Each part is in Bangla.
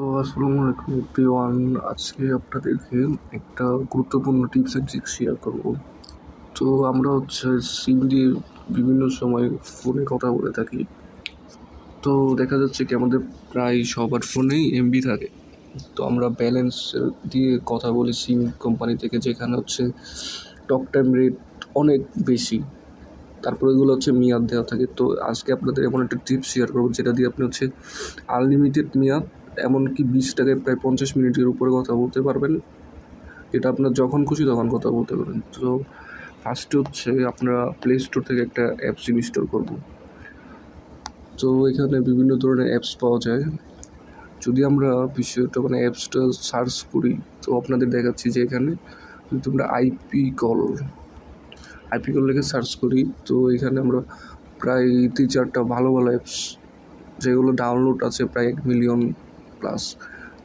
তো আসসালামু আলাইকুম এভরিওয়ান আজকে আপনাদেরকে একটা গুরুত্বপূর্ণ টিপস অ্যান্ড ট্রিক্স শেয়ার করব। তো আমরা হচ্ছে সিম দিয়ে বিভিন্ন সময় ফোনে কথা বলে থাকি। তো দেখা যাচ্ছে কি আমাদের প্রায় সবার ফোনেই এমবি থাকে। তো আমরা ব্যালেন্স দিয়ে কথা বলি সিম কোম্পানি থেকে, যেখানে হচ্ছে টক টাইম রেট অনেক বেশি। তারপরে এগুলো হচ্ছে মেয়াদ দেওয়া থাকে। তো আজকে আপনাদের এমন একটা টিপস শেয়ার করব, যেটা দিয়ে আপনি হচ্ছে আনলিমিটেড মেয়াদ এমনকি বিশ টাকায় প্রায় পঞ্চাশ মিনিটের উপরে কথা বলতে পারবেন। যেটা আপনার যখন খুশি তখন কথা বলতে পারবেন। তো ফার্স্ট হচ্ছে আপনারা প্লে স্টোর থেকে একটা অ্যাপস ইনস্টল করব তো এখানে বিভিন্ন ধরনের অ্যাপস পাওয়া যায়। যদি আমরা বিষয়টা মানে অ্যাপসটা সার্চ করি, তো আপনাদের দেখাচ্ছি যে এখানে যদি আমরা আইপি কল আইপি কল লিখে সার্চ করি, তো এখানে আমরা প্রায় তিন চারটা ভালো ভালো অ্যাপস যেগুলো ডাউনলোড আছে প্রায় এক মিলিয়ন প্লাস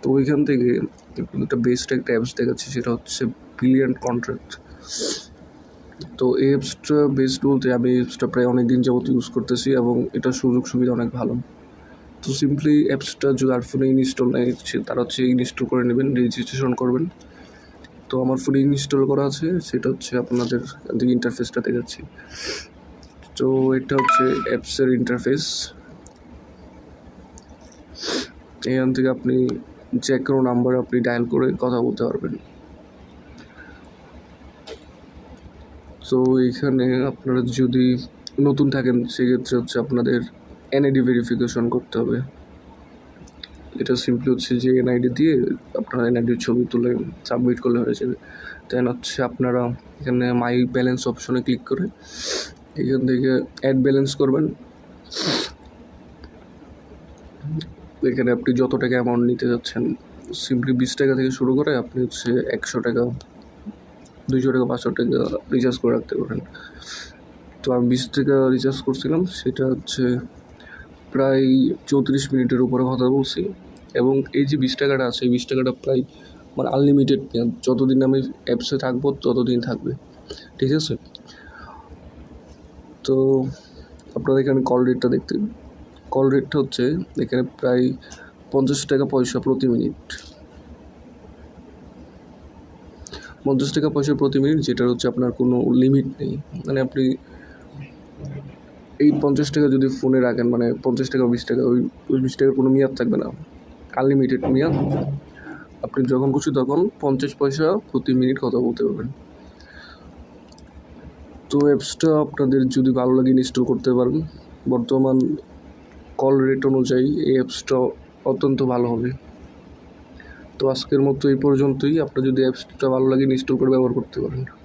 তো ওইখান থেকে একটা বেস্ট একটা অ্যাপস দেখাচ্ছি, সেটা হচ্ছে ব্রিলিয়ান্ট কন্ট্রাক্ট তো এই অ্যাপসটা বেস্ট বলতে আমি অ্যাপসটা প্রায় অনেক দিন যাবত ইউজ করতেছি এবং এটার সুযোগ সুবিধা অনেক ভালো। তো সিম্পলি অ্যাপসটা যদি আর ফোনে ইনস্টল সে তারা হচ্ছে ইনস্টল করে নেবেন রেজিস্ট্রেশন করবেন। তো আমার ফোনে ইনস্টল করা আছে, সেটা হচ্ছে আপনাদের ইন্টারফেসটা দেখাচ্ছি। তো এটা হচ্ছে অ্যাপসের ইন্টারফেস এখান থেকে আপনি যে কোনো নাম্বারে আপনি ডায়াল করে কথা বলতে পারবেন। তো এইখানে আপনারা যদি নতুন থাকেন, সেক্ষেত্রে হচ্ছে আপনাদের এনআইডি ভেরিফিকেশন করতে হবে। এটা সিম্পলি হচ্ছে যে এনআইডি দিয়ে আপনারা এনআইডির ছবি তুলে সাবমিট করলে হয়ে যাবে। দেন হচ্ছে আপনারা এখানে মাই ব্যালেন্স অপশনে ক্লিক করে এখান থেকে অ্যাড ব্যালেন্স করবেন। এখানে আপনি যত টাকা অ্যামাউন্ট নিতে যাচ্ছেন সিম্পলি বিশ টাকা থেকে শুরু করে আপনি হচ্ছে একশো টাকা, দুইশো টাকা, পাঁচশো টাকা রিচার্জ করে রাখতে পারেন। তো আমি বিশ টাকা রিচার্জ করছিলাম, সেটা হচ্ছে প্রায় চৌত্রিশ মিনিটের উপরে কথা বলছি। এবং এই যে বিশ টাকাটা আছে, এই বিশ টাকাটা প্রায় মানে আনলিমিটেড যতদিন আমি অ্যাপসে থাকব, ততদিন থাকবে। ঠিক আছে? তো আপনারা এখানে কল রেটটা দেখতে কল রেটটা হচ্ছে এখানে প্রায় পঞ্চাশ টাকা পয়সা প্রতি মিনিট। পঞ্চাশ টাকা পয়সা প্রতি মিনিট, যেটার হচ্ছে আপনার কোনো লিমিট নেই। মানে আপনি এই পঞ্চাশ টাকা যদি ফোনে রাখেন মানে পঞ্চাশ টাকা, বিশ টাকা, ওই ওই বিশ টাকার কোনো মেয়াদ থাকবে না। আনলিমিটেড মেয়াদ। আপনি যখন খুশি তখন পঞ্চাশ পয়সা প্রতি মিনিট কথা বলতে পারবেন। তো অ্যাপসটা আপনাদের যদি ভালো লাগে ইনস্টল করতে পারেন। বর্তমান কল রেট অনুযায়ী এই অ্যাপসটা অত্যন্ত ভালো হবে। তো আজকের মতো এই পর্যন্তই। আপনার যদি অ্যাপসটা ভালো লাগে ইনস্টল করে ব্যবহার করতে পারেন।